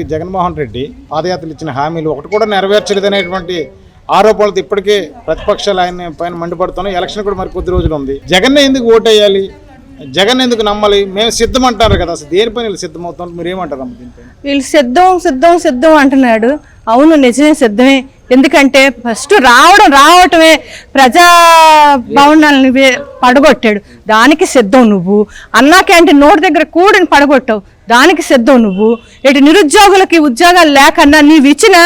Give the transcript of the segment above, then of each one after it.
జగన్మోహన్ రెడ్డి పాదయాత్రలు ఇచ్చిన హామీలు ఒకటి కూడా నెరవేర్చలేదనేటువంటి ఆరోపణలతో ఇప్పటికే ప్రతిపక్షాలు ఆయన పైన మండిపడుతున్నాయి. ఎలక్షన్ కూడా మరి కొద్ది రోజులు ఉంది. జగన్ ఎందుకు ఓటేయాలి? జగన్ ఎందుకు నమ్మాలి? మేము సిద్ధం అంటారు కదా. అసలు దేనిపైన వీళ్ళు సిద్ధం అవుతాం మీరు ఏమంటారు అమ్మ దీనిపైన వీళ్ళు సిద్ధం సిద్ధం సిద్ధం అంటున్నాడు. అవును నిజమే సిద్ధమే. ఎందుకంటే ఫస్ట్ రావడం రావటమే ప్రజా భవనాలని పడగొట్టాడు. దానికి సిద్ధం నువ్వు. అన్నా క్యాంటీన్ నోటి దగ్గర కూడిని పడగొట్టావు. దానికి సిద్ధం నువ్వు. ఇటు నిరుద్యోగులకి ఉద్యోగాలు లేకన్నా నీవు ఇచ్చిన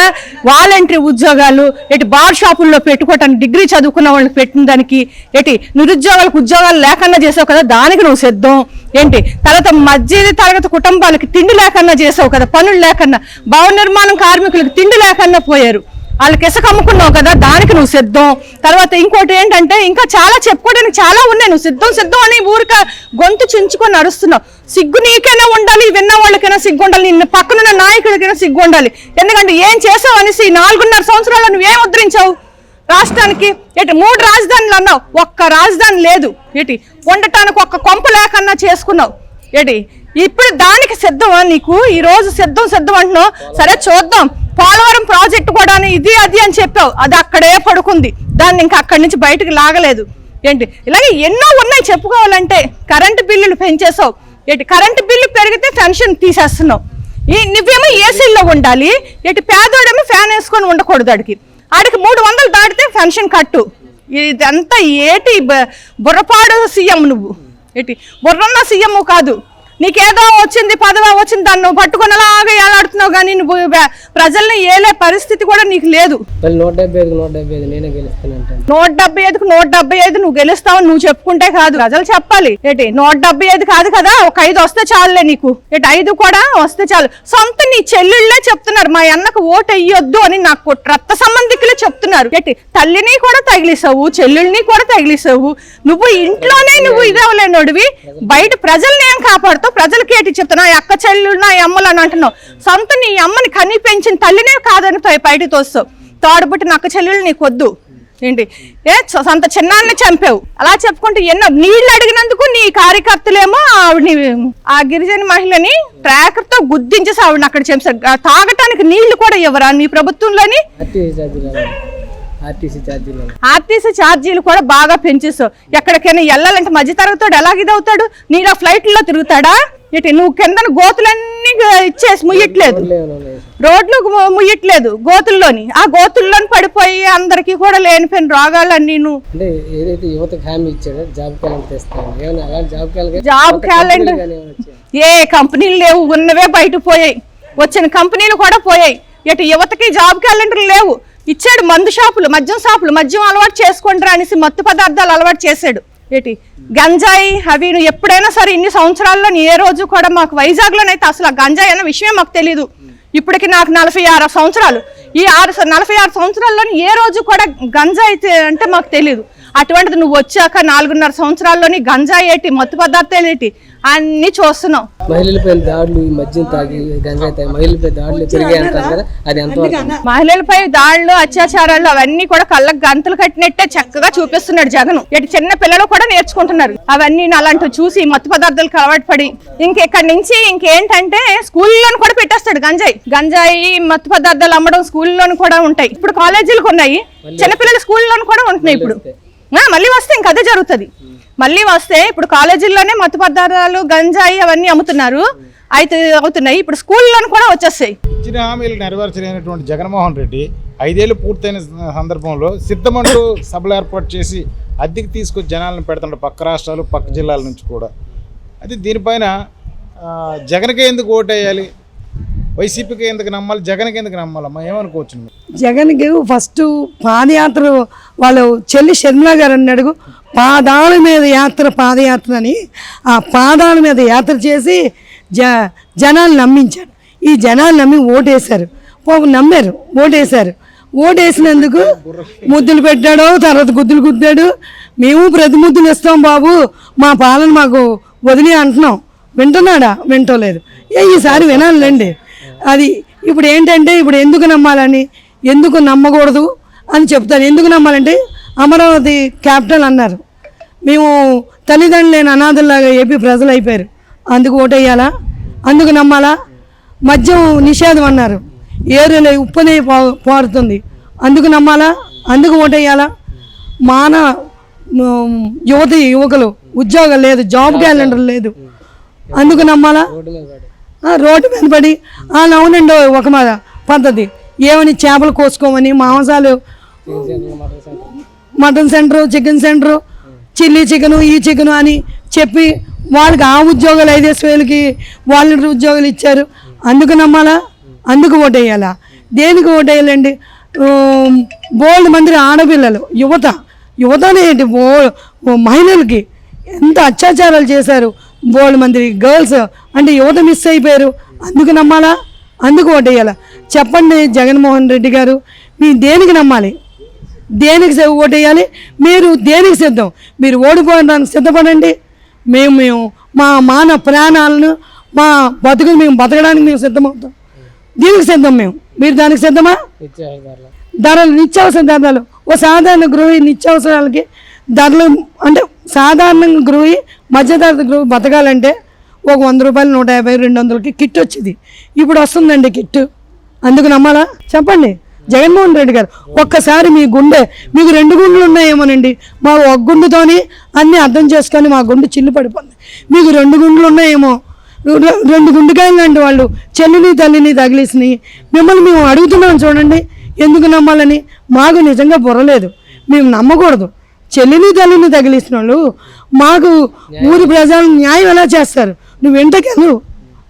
వాలంటరీ ఉద్యోగాలు ఇటు బార్ షాపుల్లో పెట్టుకోవటానికి డిగ్రీ చదువుకున్న వాళ్ళకి పెట్టిన దానికి ఎటు నిరుద్యోగులకు ఉద్యోగాలు లేకన్నా చేసావు కదా దానికి నువ్వు సిద్ధం. ఏంటి? తర్వాత మధ్య తరగతి కుటుంబాలకి తిండి లేకన్నా చేసావు కదా పనులు లేకన్నా భవన నిర్మాణం కార్మికులకు తిండి లేకన్నా పోయారు. వాళ్ళకి ఇసుక అమ్ముకున్నావు కదా దానికి నువ్వు సిద్ధం. తర్వాత ఇంకోటి ఏంటంటే ఇంకా చాలా చెప్పుకోవడానికి చాలా ఉన్నాయి. నువ్వు సిద్ధం సిద్ధం అని ఊరిక గొంతు చించుకొని నడుస్తున్నావు. సిగ్గు నీకైనా ఉండాలి విన్న వాళ్ళకైనా సిగ్గు ఉండాలి నిన్ను పక్కనున్న నాయకుడికైనా సిగ్గు ఉండాలి. ఎందుకంటే ఏం చేసావు అనేసి నాలుగున్నర సంవత్సరాల్లో నువ్వేం ఉద్ధరించావు? రాష్ట్రానికి ఏంటి మూడు రాజధానులు అన్నావు. ఒక్క రాజధాని లేదు. ఏంటి ఉండటానికి ఒక్క కొంప లేకన్నా చేసుకున్నావు. ఏంటి ఇప్పుడు దానికి సిద్ధమా నీకు? ఈ రోజు సిద్ధం సిద్ధం అంటున్నావు. సరే చూద్దాం. పోలవరం ప్రాజెక్టు కూడా ఇది అది అని చెప్పావు. అది అక్కడే పడుకుంది. దాన్ని ఇంకా అక్కడి నుంచి బయటకు లాగలేదు. ఏంటి? ఇలాగే ఎన్నో ఉన్నాయి చెప్పుకోవాలంటే. కరెంటు బిల్లులు పెంచేసావు. ఏంటి? కరెంటు బిల్లు పెరిగితే పెన్షన్ తీసేస్తున్నావు. ఈ నువ్వేమో ఏసీల్లో ఉండాలి. ఇటు పేదోడేమో ఫ్యాన్ వేసుకొని ఉండకూడదు అడికి ఆడికి మూడు వందలు దాటితే పెన్షన్ కట్టు. ఇదంతా ఏటి బ- బుర్రపాడు సీఎం నువ్వు. ఏటి? బుర్రన్న సీఎం కాదు. నీకేదో వచ్చింది పదవ వచ్చింది దాన్ని నువ్వు పట్టుకొని అలాగే ఏలాడుతున్నావు కానీ నువ్వు ప్రజల్ని ఏలే పరిస్థితి కూడా నీకు లేదు. నూట డెబ్బై ఐదు నూట డెబ్బై ఐదు నేనే నూట డెబ్బై ఐదుకు నూట డెబ్బై ఐదు నువ్వు గెలుస్తావు నువ్వు చెప్పుకుంటే కాదు. ప్రజలు చెప్పాలి. ఏంటి నూట డెబ్బై ఐదు కాదు కదా ఒక ఐదు వస్తే చాలులే నీకు. ఏంటి ఐదు కూడా వస్తే చాలు. సొంత నీ చెల్లెళ్ళే చెప్తున్నారు మా అన్నకు ఓటు అయ్యొద్దు అని నాకు రక్త సంబంధికులే చెప్తున్నారు. ఏంటి? తల్లిని కూడా తగిలిసావు చెల్లెల్ని కూడా తగిలిసావు నువ్వు ఇంట్లోనే నువ్వు ఇదవలేనోడివి బయట ప్రజల్ని ఏం కాపాడుతావు? ప్రజలకి ఏంటి చెప్తున్నా? అక్క చెల్లెలు నా అమ్మలు అని అంటున్నావు. సొంత నీ అమ్మని కని పెంచిన తల్లినే కాదని పై- బయటకు తోస్తావు. తోడబుట్టిన అక్క చెల్లెలు నీకు వద్దు ఏంటి? ఏ సొంత చిన్నాన్ని చంపావు. అలా చెప్పుకుంటూ ఎన్నో నీళ్ళు అడిగినందుకు నీ కార్యకర్తలేమో ఆవిడని ఆ గిరిజన మహిళని ట్రాకర్తో తో గుద్దించేసి ఆవిడని అక్కడ చంపారు తాగటానికి నీళ్ళు కూడా ఇవ్వరా నీ ప్రభుత్వంలోని? ఆర్టీసీ ఛార్జీలు కూడా బాగా పెంచేస్తావు ఎక్కడికైనా వెళ్ళాలంటే మధ్య తరగతోడు ఎలాగ ఇదవుతాడు నీలో ఫ్లైట్లో తిరుగుతాడా? ఇటు నువ్వు కింద గోతులన్నీ ఇచ్చేసి ముయ్యట్లేదు. రోడ్లు ముయ్యట్లేదు గోతుల్లోని. ఆ గోతుల్లోని పడిపోయి అందరికీ కూడా లేనిపోయిన రోగాలన్నీ నువ్వు అంటే ఏదైతే యువతకు హామీ ఇచ్చాడో జాబ్ క్యాలెండర్ జాబ్ క్యాలెండర్ ఏ కంపెనీలు లేవు ఉన్నవే బయట పోయాయి. వచ్చిన కంపెనీలు కూడా పోయాయి. ఇటు యువతకి జాబ్ క్యాలెండర్ లేవు. ఇచ్చాడు మందు షాపులు మద్యం షాపులు మద్యం అలవాటు చేసుకుంటారా అనేసి మత్తు పదార్థాలు అలవాటు చేశాడు. ఏంటి? గంజాయి అవి నువ్వు ఎప్పుడైనా సరే ఇన్ని సంవత్సరాల్లో ఏ రోజు కూడా మాకు వైజాగ్లోనైతే అసలు ఆ గంజాయి అన్న విషయమే మాకు తెలియదు ఇప్పటికి నాకు నలభై ఆరు సంవత్సరాలు. ఈ ఆరు నలభై ఆరు సంవత్సరాల్లో ఏ రోజు కూడా గంజాయి అంటే మాకు తెలియదు అటువంటిది నువ్వు వచ్చాక నాలుగున్నర సంవత్సరాల్లోని గంజాయి ఏంటి మత్తు పదార్థాలు ఏంటి అన్ని చూస్తున్నావు. మహిళలపై దాడులు ఈ మద్యం తాగి గంజాయి తాగి మహిళలపై దాడులు పెరిగాయి అంటారు కదా అది ఎంతవరకు? మహిళలపై దాడులు అత్యాచారాలు అవన్నీ కూడా కళ్ళకు గంతలు కట్టినట్టే చక్కగా చూపిస్తున్నాడు జగన్. ఇటు చిన్న పిల్లలు కూడా నేర్చుకుంటున్నారు. అవన్నీ అలాంటివి చూసి మత్తు పదార్థాలకు అలవాటు పడి ఇంకెక్కడి నుంచి ఇంకేంటంటే స్కూల్లోని కూడా పెట్టేస్తాడు గంజాయి. గంజాయి మత్తు పదార్థాలు అమ్మడం స్కూల్లోని కూడా ఉంటాయి. ఇప్పుడు కాలేజీలకు ఉన్నాయి. చిన్నపిల్లల స్కూల్లోని కూడా ఉంటున్నాయి ఇప్పుడు. మళ్ళీ వస్తే ఇంక అదే జరుగుతుంది. మళ్ళీ వస్తే ఇప్పుడు కాలేజీల్లోనే మత్తు పదార్థాలు గంజాయి అవన్నీ అమ్ముతున్నారు. అయితే అవుతున్నాయి. ఇప్పుడు స్కూల్లోని కూడా వచ్చేస్తాయి. ఇచ్చిన హామీలు నెరవేర్చలేనటువంటి జగన్మోహన్ రెడ్డి ఐదేళ్ళు పూర్తయిన సందర్భంలో సిద్ధమంటూ సభలు ఏర్పాటు చేసి అద్దెకి తీసుకొచ్చి జనాలను పెడుతున్నాడు పక్క రాష్ట్రాలు పక్క జిల్లాల నుంచి కూడా. అది దీనిపైన జగన్కే ఎందుకు ఓటేయాలి? వైసీపీకి ఎందుకు నమ్మాలి? జగన్కి ఎందుకు నమ్మాలమ్మా ఏమనుకోవచ్చు జగన్కి ఫస్ట్ పాదయాత్ర వాళ్ళు చెల్లి శర్మిల గారు అన్నాడు పాదాల మీద యాత్ర పాదయాత్ర అని ఆ పాదాల మీద యాత్ర చేసి జ జనాలు నమ్మించాడు ఈ జనాలు నమ్మి ఓటేశారు. పోపు నమ్మారు ఓటేశారు. ఓటేసినందుకు ముద్దులు పెట్టాడు తర్వాత గుద్దులు గుద్దాడు మేము ప్రతి ముద్దులు ఇస్తాం బాబు మా పాలన మాకు వదిలి అంటున్నాం. వింటున్నాడా? వింటలేదు. ఏ ఈసారి వినాలండి అది ఇప్పుడు ఏంటంటే ఇప్పుడు ఎందుకు నమ్మాలని? ఎందుకు నమ్మకూడదు అని చెప్తారు. ఎందుకు నమ్మాలంటే అమరావతి క్యాపిటల్ అన్నారు. మేము తల్లిదండ్రులు లేని అనాథల్లాగా ఏపీ ప్రజలు అయిపోయారు. అందుకు ఓటేయాలా? అందుకు నమ్మాలా? మద్యం నిషేధం అన్నారు. ఏరులే ఉప్పునే పారుతుంది. అందుకు నమ్మాలా? అందుకు ఓటేయాలా? మాన యువతి యువకులు ఉద్యోగం లేదు జాబ్ క్యాలెండర్ లేదు. అందుకు నమ్మాలా? రోడ్డు మీద పడి అవునండి ఒక మాట పద్ధతి. ఏమని చేపలు కోసుకోమని మాంసాలు mutton centre mutton centre chicken centre chilli chicken ఈ చికెను అని చెప్పి వాళ్ళకి ఆ ఉద్యోగాలు ఐదేసి వేలకి వాలంటీర్ ఉద్యోగాలు ఇచ్చారు. అందుకు నమ్మాలా? అందుకు ఓటేయాలా? దేనికి ఓటేయాలండి? బోల్డ్ మంది ఆడపిల్లలు యువత. యువతనే ఏంటి? ఓ మహిళలకి ఎంత అత్యాచారాలు చేశారు? బోల్డ్ మంది గర్ల్స్ అంటే యువత మిస్ అయిపోయారు. అందుకు నమ్మాలా? అందుకు ఓటేయాలా? చెప్పండి జగన్మోహన్ రెడ్డి గారు మీ దేనికి నమ్మాలి? దేనికి ఓటేయాలి? మీరు దేనికి సిద్ధం? మీరు ఓడిపోవడానికి సిద్ధపడండి. మేము మేము మా మాన ప్రాణాలను మా బతుకులు మేము బతకడానికి మేము సిద్ధమవుతాం. దీనికి సిద్ధం మేము. మీరు దానికి సిద్ధమా? ధరలు నిత్యావసర ధరలు. ఓ సాధారణ గృహి నిత్యావసరాలకి ధరలు అంటే సాధారణ గృహి మధ్యతరగతి గురువు బతకాలంటే ఒక వంద రూపాయలు నూట యాభై రెండు వందలకి కిట్ వచ్చింది. ఇప్పుడు వస్తుందండి కిట్. అందుకు నమ్మాలా? చెప్పండి. జగన్మోహన్ రెడ్డి గారు ఒక్కసారి మీ గుండె మీకు రెండు గుండెలు ఉన్నాయేమోనండి. మా ఒక గుండెతోని అన్నీ అర్థం చేసుకొని మా గుండె చిల్లు పడిపోతుంది మీకు రెండు గుండెలు ఉన్నాయేమో. రెండు గుండెకాయలు లాంటి వాళ్ళు చెల్లిని తల్లిని తగిలేసినాయి. మిమ్మల్ని మేము అడుగుతున్నాం చూడండి. ఎందుకు నమ్మాలని? మాకు నిజంగా బుర్రలేదు మేము నమ్మకూడదు. చెల్లిని తల్లిని తగిలిసిన వాళ్ళు మాకు ఊరి ప్రజలు న్యాయం ఎలా చేస్తారు? నువ్వు ఇంటకెళ్ళు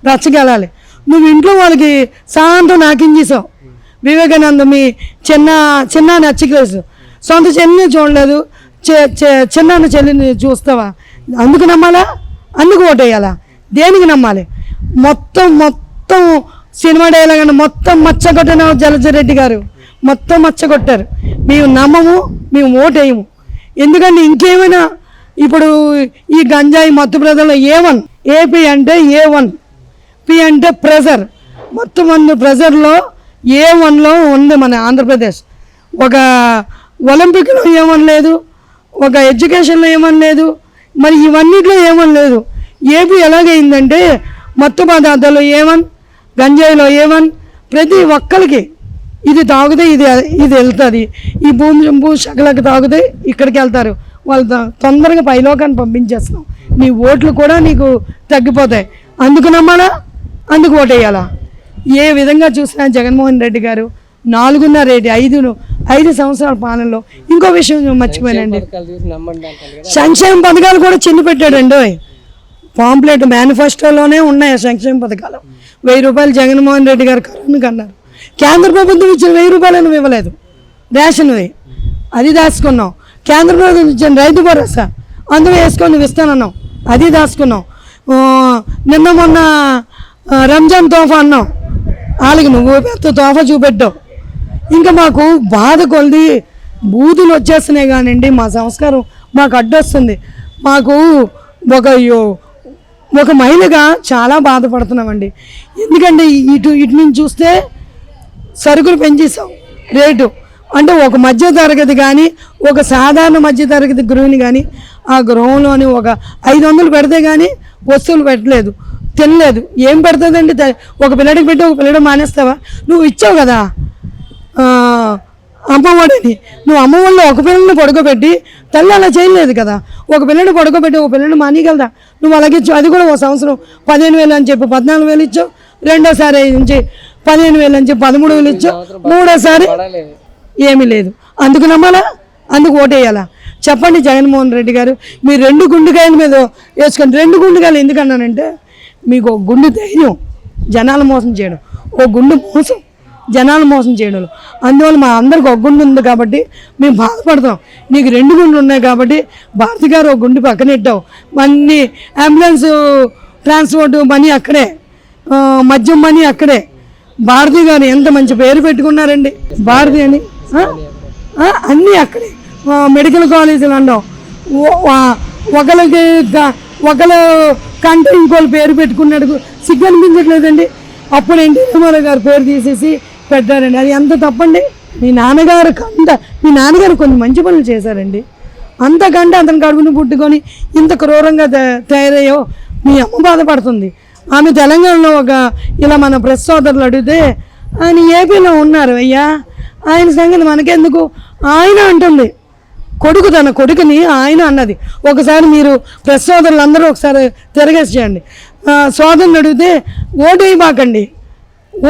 రచ్చగెళ్ళాలి నువ్వు ఇంట్లో వాళ్ళకి సాయంత్రం నాకేం చేసావు? వివేకానంద మీ చిన్న చిన్న నచ్చికేసు సొంత చెల్లిని చూడలేదు. చె- చె- చిన్నాన్న చెల్లిని చూస్తావా? అందుకు నమ్మాలా? అందుకు ఓటేయాలా? దేనికి నమ్మాలి? మొత్తం మొత్తం సినిమా డైలాగ్ అంటే మొత్తం మచ్చగొట్టిన జలజరెడ్డి గారు. మొత్తం మచ్చగొట్టారు. మేము నమ్మము మేము ఓటేయము. ఎందుకంటే ఇంకేమైనా ఇప్పుడు ఈ గంజాయి మత్తు ప్రజల్లో ఏ వన్ ఏపీ అంటే ఏ వన్ పి అంటే ప్రెజర్. మొత్తం మంది ప్రెజర్లో ఏ వన్లో ఉంది మన ఆంధ్రప్రదేశ్. ఒక ఒలింపిక్లో ఏమని లేదు ఒక ఎడ్యుకేషన్లో ఏమని లేదు మరి ఇవన్నిట్లో ఏమని లేదు. ఏపీ ఎలాగైందంటే మత్తు పదార్థాలు ఏమన్ గంజాయిలో ఏమన్ ప్రతి ఒక్కరికి ఇది తాగితే ఇది ఇది వెళ్తుంది. ఈ భూమి భూ శకలకు తాగితే ఇక్కడికి వెళ్తారు. వాళ్ళు తొందరగా పైలోకాన్ని పంపించేస్తున్నాం. నీ ఓట్లు కూడా నీకు తగ్గిపోతాయి. అందుకు నమ్మాలా? అందుకు ఓటేయాలా? ఏ విధంగా చూసినా జగన్మోహన్ రెడ్డి గారు నాలుగున్నర రేటు ఐదు ఐదు సంవత్సరాల పాలనలో ఇంకో విషయం మర్చిపోయానండి. సంక్షేమ పథకాలు కూడా చిన్న పెట్టాడండి. పాంప్లెట్ మేనిఫెస్టోలోనే ఉన్నాయి సంక్షేమ పథకాలు. వెయ్యి రూపాయలు జగన్మోహన్ రెడ్డి గారు కరోనాకి అన్నారు కేంద్ర ప్రభుత్వం ఇచ్చిన వెయ్యి రూపాయలు నువ్వు ఇవ్వలేదు. రేషన్వి. అది దాచుకున్నాం కేంద్ర ప్రభుత్వం ఇచ్చిన రైతు భరోసా. అందులో వేసుకొని నువ్వు ఇస్తానన్నావు. అది దాచుకున్నాం నిన్న మొన్న రంజాన్ తోఫా అన్నాం వాళ్ళకి నువ్వు పెద్ద తోఫా చూపెట్టావు. ఇంకా మాకు బాధ కొలిది. బూతులు వచ్చేస్తున్నాయి కానివ్వండి మా సంస్కారం మాకు అడ్డొస్తుంది. మాకు ఒక ఒక మహిళగా చాలా బాధపడుతున్నామండి. ఎందుకంటే ఇటు ఇటు నుంచి చూస్తే సరుకులు పెంచేసాం రేటు. అంటే ఒక మధ్య తరగతి కానీ ఒక సాధారణ మధ్య తరగతి గృహిణి కానీ ఆ గృహంలోని ఒక ఐదు వందలు పెడితే కానీ వస్తువులు పెట్టలేదు. తినలేదు. ఏం పెడుతుందండి? ఒక పిల్లడికి పెట్టి ఒక పిల్లడు మానేస్తావా? నువ్వు ఇచ్చావు కదా. అమ్మఒడిని. నువ్వు అమ్మఒడిలో ఒక పిల్లల్ని పడుకోబెట్టి తల్లి అలా చేయలేదు కదా. ఒక పిల్లని పడుకోబెట్టి ఒక పిల్లని మానేయగలదా? నువ్వు అలాగే ఇచ్చావు అది కూడా ఒక సంవత్సరం పదిహేను వేలు అని చెప్పి పద్నాలుగు వేలు ఇచ్చావు. రెండోసారి నుంచి పదిహేను వేలు అని చెప్పి పదమూడు వేలు ఇచ్చావు మూడోసారి ఏమీ లేదు. అందుకు నమ్మాలా? అందుకు ఓటేయాలా? చెప్పండి జగన్మోహన్ రెడ్డి గారు మీరు రెండు గుండెకాయల మీద వేసుకోండి రెండు గుండెకాయలు ఎందుకన్నానంటే మీకు ఒక గుండె ధైర్యం జనాలు మోసం చేయడం. ఓ గుండె మోసం జనాలు మోసం చేయడం అందువల్ల మా అందరికి ఒక గుండె ఉంది కాబట్టి మేము బాధపడతాం. నీకు రెండు గుండెలు ఉన్నాయి కాబట్టి భారతి గారు ఒక గుండె పక్కన పెట్టావు అన్ని అంబులెన్స్ ట్రాన్స్పోర్ట్ మనీ అక్కడే మద్యం మనీ అక్కడే. భారతి గారు ఎంత మంచి పేరు పెట్టుకున్నారండి? భారతి అని? అన్నీ అక్కడే. మెడికల్ కాలేజీలు అన్నాం. ఒకరికి ఒకరు కంటే ఇంకోళ్ళు పేరు పెట్టుకున్నాడు. సిగ్గు అనిపించట్లేదండి. అప్పుడు ఎన్టీ రామారావు గారు పేరు తీసేసి పెట్టారండి. అది ఎంత తప్పండి? మీ నాన్నగారు కంట మీ నాన్నగారు కొన్ని మంచి పనులు చేశారండి. అంతకంటే అతని కడుపును పుట్టుకొని ఇంత క్రూరంగా త- తయారయ్యో మీ అమ్మ బాధపడుతుంది. ఆమె తెలంగాణలో ఒక ఇలా మన ప్రెస్ సోదరులు అడిగితే ఆయన ఏపీలో ఉన్నారు అయ్యా. ఆయన సంగతి మనకెందుకు? ఆయన అంటుంది. కొడుకు తన కొడుకుని ఆయన అన్నది. ఒకసారి మీరు ప్రెస్ సోదరులు అందరూ ఒకసారి తిరగేసి చేయండి. సోదరుని అడిగితే ఓటు వేయబాకండి.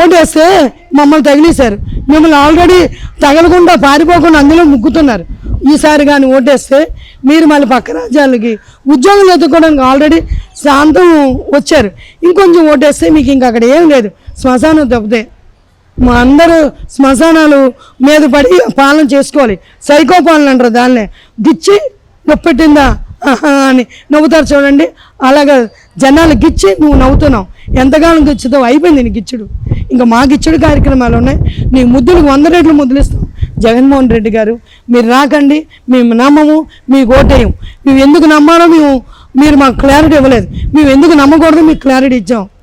ఓటేస్తే మమ్మల్ని తగిలేశారు. మిమ్మల్ని ఆల్రెడీ తగలకుండా పారిపోకుండా అందులో ముగ్గుతున్నారు. ఈసారి కానీ ఓటేస్తే మీరు మళ్ళీ పక్క రాజ్యాలకి ఉద్యోగులు ఎత్తుకోవడానికి ఆల్రెడీ శాంతం వచ్చారు. ఇంకొంచెం ఓటేస్తే మీకు ఇంక అక్కడ ఏం లేదు. శ్మశానం తప్పితే మా అందరూ శ్మశానాలు మీద పడి పాలన చేసుకోవాలి. సైకో పాలన అంటారు దాన్నే. గిచ్చి నొప్పెట్టిందా? అని నవ్వుతారు చూడండి. అలాగా జనాలు గిచ్చి నువ్వు నవ్వుతున్నావు. ఎంతకాలం గిచ్చుతావు. అయిపోయింది నీ గిచ్చుడు. ఇంకా మా గిచ్చుడు కార్యక్రమాలు ఉన్నాయి. నీ ముద్దులకు వంద రెట్లు ముద్దులిస్తాం జగన్మోహన్ రెడ్డి గారు మీరు రాకండి మేము నమ్మము మీకు ఓటేయం. మేము ఎందుకు నమ్మాలో మేము మీరు మాకు క్లారిటీ ఇవ్వలేదు. మేము ఎందుకు నమ్మకూడదు మీకు క్లారిటీ ఇచ్చాం.